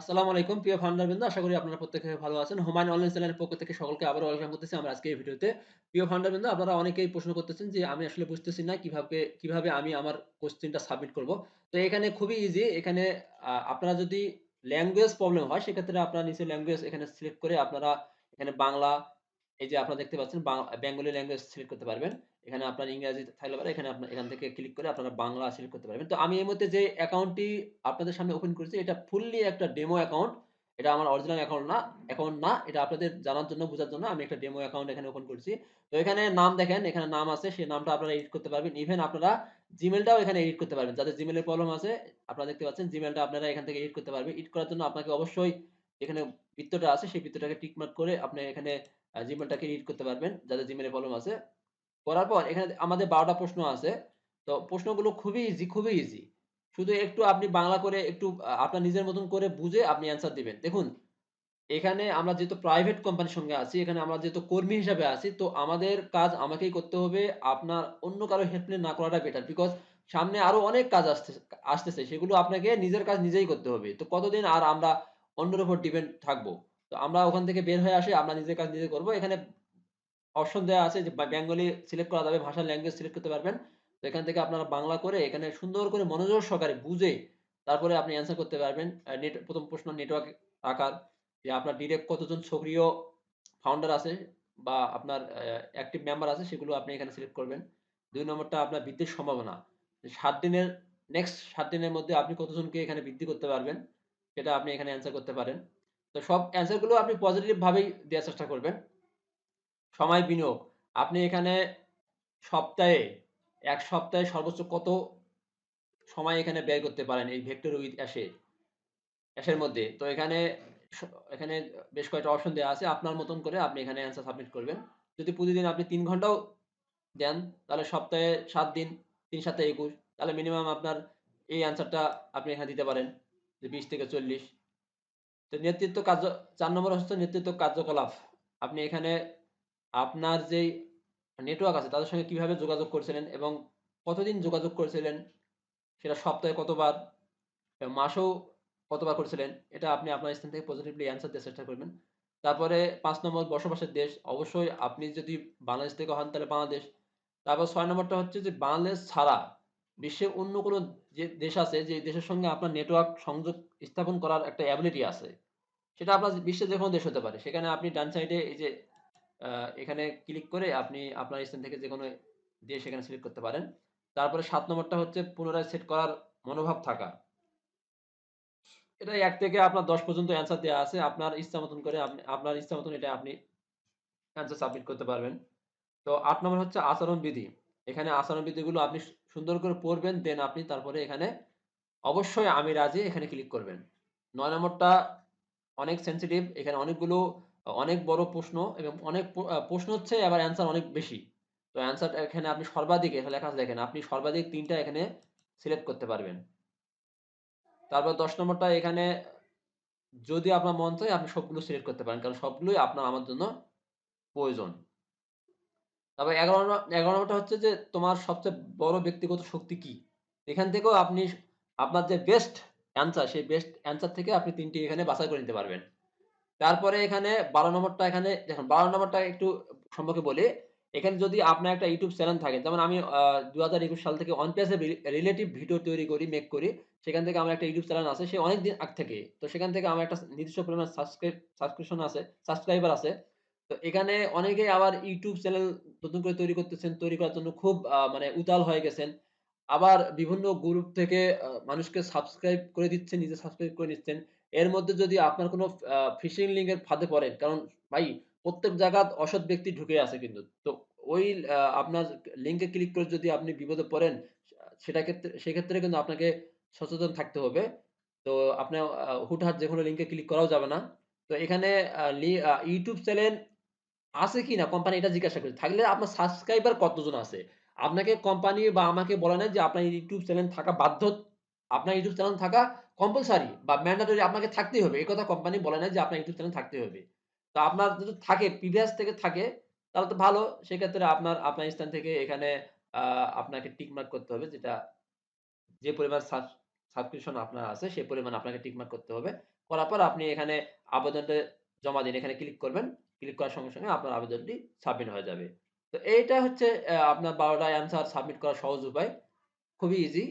আসসালামু আলাইকুম, প্রিয় ফান্ডারবৃন্দ। আশা করি আপনারা প্রত্যেকে ভালো আছেন। হুমায়ুন অনলাইন চ্যানেলের পক্ষ থেকে সকলকে আবার ওয়েলকাম করতেছি আমরা আজকে এই ভিডিওতে। প্রিয় ফান্ডারবৃন্দ আপনারা অনেকেই প্রশ্ন করতেছেন যে আমি আসলে বুঝতেছি না কীভাবে কীভাবে আমি আমার কোশ্চেনটা সাবমিট করব। তো এখানে খুবই ইজি এখানে আপনারা যদি ল্যাঙ্গুয়েজ প্রবলেম হয়, সেক্ষেত্রে আপনারা নিচে ল্যাঙ্গুয়েজ এখানে সিলেক্ট করে আপনারা এখানে বাংলা এই যে আপনারা দেখতে পাচ্ছেন বেঙ্গলি ল্যাঙ্গুয়েজ সিলেক্ট করতে পারবেন। এখানে আপনার ইংরেজি থাকলে পরে এখানে আপনার এখান থেকে ক্লিক করে আপনারা বাংলা সিলেক্ট করতে পারবেন। তো আমি এই মুহূর্তে যে অ্যাকাউন্টটি আপনাদের সামনে ওপেন করেছি এটা ফুললি একটা ডেমো অ্যাকাউন্ট। এটা আমার অরিজিনাল অ্যাকাউন্ট না অ্যাকাউন্ট না। এটা আপনাদের জানার জন্য বোঝার জন্য আমি একটা ডেমো অ্যাকাউন্ট এখানে ওপেন করছি। তো এখানে নাম দেখেন, এখানে নাম আছে সেই নামটা আপনারা এডিট করতে পারবেন। ইভেন আপনারা Gmail টাও এখানে এডিট করতে পারবেন। যাদের এর প্রবলেম আছে আপনারা দেখতে পাচ্ছেন Gmail টা আপনারা এখান থেকে এডিট করতে পারবেন। এডিট করার জন্য আপনাকে অবশ্যই এখানে বৃত্তটা আছে সেই বৃত্তটাকে টিক মার্ক করে আপনি এখানে Gmail এডিট করতে পারবেন। যাদের এর প্রবলেম আছে। করার পর এখানে আমাদের ১২ টা প্রশ্ন আছে। তো প্রশ্নগুলো খুবই ইজি, খুবই ইজি। শুধু একটু আপনি বাংলা করে একটু আপনার নিজের মতন করে বুঝে আপনি অ্যান্সার দিবেন। দেখুন এখানে আমরা যেহেতু প্রাইভেট কোম্পানির সঙ্গে আছি, এখানে আমরা যেহেতু কর্মী হিসাবে আছি, তো আমাদের কাজ আমাকেই করতে হবে। আপনার অন্য কারও হেল্প না করাটা বেটার। বিকজ সামনে আরও অনেক কাজ আসতেছে আসতেছে। সেগুলো আপনাকে নিজের কাজ নিজেই করতে হবে। তো কতদিন আর আমরা অন্যের উপর ডিপেন্ড থাকব? তো আমরা ওখান থেকে বের হয়ে আসি, আমরা নিজের কাজ নিজে করব এখানে অপশন দেওয়া আছে যে বেঙ্গলি সিলেক্ট করা যাবে, ভাষার ল্যাঙ্গুয়েজ সিলেক্ট করতে পারবেন। তো এখান থেকে আপনারা বাংলা করে এখানে সুন্দর করে মনোযোগ সহকারে বুঝে তারপরে আপনি অ্যান্সার করতে পারবেন। নেট প্রথম প্রশ্ন নেটওয়ার্ক আকার যে আপনার ডিরেক্ট কতজন সক্রিয় ফাউন্ডার আছে বা আপনার অ্যাক্টিভ মেম্বার আছে সেগুলো আপনি এখানে সিলেক্ট করবেন। দুই নম্বরটা আপনার বৃদ্ধির সম্ভাবনা। সাত দিনের নেক্সট সাত দিনের মধ্যে আপনি কতজনকে এখানে বৃদ্ধি করতে পারবেন, সেটা আপনি এখানে অ্যান্সার করতে পারেন। তো সব অ্যান্সারগুলো আপনি পজিটিভ ভাবেই দেয়ার চেষ্টা করবেন। সময় বিনিয়োগ। আপনি এখানে সপ্তাহে এক সপ্তাহে সর্বোচ্চ কত সময় এখানে ব্যয় করতে পারেন এই vector with ash a ash এর মধ্যে। তো এখানে এখানে বেশ কয়েকটা অপশন দেওয়া আছে। আপনার মতন করে আপনি এখানে অ্যান্সার সাবমিট করবেন। যদি প্রতিদিন আপনি তিন ঘন্টাও দেন, তাহলে সপ্তাহে সাত দিন, ৩ ৭ ২১ তাহলে মিনিমাম আপনার এই অ্যান্সারটা আপনি এখানে দিতে পারেন। যে ২০ থেকে ৪০ তো নেতৃত্ব কার্য চার নম্বর হচ্ছে নেতৃত্ব কার্যকলাপ। আপনি এখানে আপনার যেই নেটওয়ার্ক আছে তাদের সঙ্গে কীভাবে যোগাযোগ করছিলেন এবং কতদিন যোগাযোগ করেছিলেন, সেটা সপ্তাহে কতবার, মাসেও কতবার করেছিলেন, এটা আপনি আপনার স্থান থেকে পজিটিভলি অ্যান্সার দেওয়ার চেষ্টা করবেন। তারপরে পাঁচ নম্বর বসবাসের দেশ। অবশ্যই আপনি যদি বাংলাদেশ থেকে হন তাহলে বাংলাদেশ। তারপর ছয় নম্বরটা হচ্ছে যে বাংলাদেশ ছাড়া বিশ্বের অন্য কোনো যে দেশ আছে, যে দেশের সঙ্গে আপনার নেটওয়ার্ক সংযোগ স্থাপন করার একটা এবিলিটি আছে। সেটা আপনার বিশ্বের যেকোনো দেশ হতে পারে। সেখানে আপনি ডান সাইডে এই যে এখানে ক্লিক করে আপনি আপনার স্থান থেকে যেকোনো দেশ এখানে সিলেক্ট করতে পারেন। তারপরে সাত নম্বরটা হচ্ছে পুনরায় সেট করার মনোভাব থাকা। এটা এক থেকে আপনার ১০ পর্যন্ত অ্যান্সার দেওয়া আছে। আপনার ইচ্ছা মতন করে আপনি, আপনার ইচ্ছা মতন এটা আপনি অ্যান্সার সাবমিট করতে পারবেন। তো আট নম্বর হচ্ছে আচরণবিধি। এখানে আচরণবিধিগুলো আপনি সু সুন্দর করে পড়বেন। দেন আপনি তারপরে এখানে অবশ্যই আমি রাজি এখানে ক্লিক করবেন। নয় নম্বরটা অনেক সেন্সিটিভ এখানে অনেকগুলো অনেক বড় প্রশ্ন এবং অনেক প্রশ্ন হচ্ছে আবার অ্যান্সার অনেক বেশি। তো অ্যান্সারটা এখানে আপনি সর্বাধিক এখানে লেখা দেখেন, আপনি সর্বাধিক তিনটা এখানে সিলেক্ট করতে পারবেন। তারপর ১০ নম্বরটা এখানে যদি আপনার মন চায় আপনি সবগুলো সিলেক্ট করতে পারেন। কারণ সবগুলোই আপনার আমার জন্য প্রয়োজন। ১১ নম্বর ১১ নম্বরটা হচ্ছে যে তোমার সবচেয়ে বড় ব্যক্তিগত শক্তি কি? এখান থেকেও আপনি আপনার যে বেস্ট অ্যান্সার সেই বেস্ট অ্যান্সার থেকে আপনি ৩ টি এখানে বাছাই করে নিতে পারবেন। তারপরে এখানে ১২ নম্বরটা এখানে দেখুন ১২ নম্বরটা একটু সম্পর্কে বলি। এখানে যদি আপনার একটা ইউটিউব চ্যানেল থাকে, যেমন আমি আ ২০২১ সাল থেকে অন পেজ রিলেটিভ ভিডিও তৈরি করি, মেক করি। সেখান থেকে আমার একটা ইউটিউব চ্যানেল আছে। সে অনেকদিন আগ থেকে। তো সেখান থেকে আমার একটা নির্দিষ্ট পরিমাণ সাবস্ক্রাইব সাবস্ক্রিপশন আছে, সাবস্ক্রাইবার আছে। তো এখানে অনেকে আবার ইউটিউব চ্যানেল নতুন করে তৈরি করতেছেন। তৈরি করার জন্য খুব মানে উতাল হয়ে গেছেন। আবার বিভিন্ন গ্রুপ থেকে মানুষকে সাবস্ক্রাইব করে দিচ্ছেন, নিজে সাবস্ক্রাইব করে নিচ্ছেন। এর মধ্যে যদি আপনার কোনো ফিশিং লিঙ্ক এর ফাঁদে পড়েন, কারণ ভাই প্রত্যেক জায়গাত অসৎ ব্যক্তি ঢুকে আছে কিন্তু। তো ওই আপনার লিঙ্কে ক্লিক করে যদি আপনি বিপদে পড়েন, সেটা ক্ষেত্রে সেক্ষেত্রে কিন্তু আপনাকে সচেতন থাকতে হবে। তো আপনার হুটহাট যেকোনো লিঙ্কে ক্লিক করাও যাবে না। তো এখানে লি চ্যানেল আছে কি না কোম্পানি এটা জিজ্ঞাসা করে। থাকলে আপনার সাবস্ক্রাইবার কতজন আছে? আপনাকে কোম্পানি বা আমাকে বলে নাই যে আপনার ইউটিউব চ্যানেল থাকা বাধ্য আপনার ইউটিউব চ্যানেল থাকা কম্পালসারি বা ম্যান্ডেটরি আপনাকে থাকতেই হবে। এই কথা কোম্পানি বলে নাই যে আপনার ইউটিউব চ্যানেল থাকতে হবে। তো আপনার যদি থাকে প্রিভিয়াস থেকে থাকে, তাহলে তো ভালো। সেক্ষেত্রে আপনার আপনার স্থান থেকে এখানে আপনাকে টিকমার্ক করতে হবে যেটা যে পরিমাণ সাবস্ক্রিপশন আপনার আছে, সেই পরিমাণ আপনাকে টিকমার্ক করতে হবে। করার পর আপনি এখানে আবেদনটা জমা দিন। এখানে ক্লিক করবেন। ক্লিক করার সঙ্গে, সঙ্গে আপনার আবেদনটি সাবমিট হয়ে যাবে। তো এইটা হচ্ছে আপনার ১২ টা অ্যান্সার সাবমিট করার সহজ উপায়। খুবই ইজি।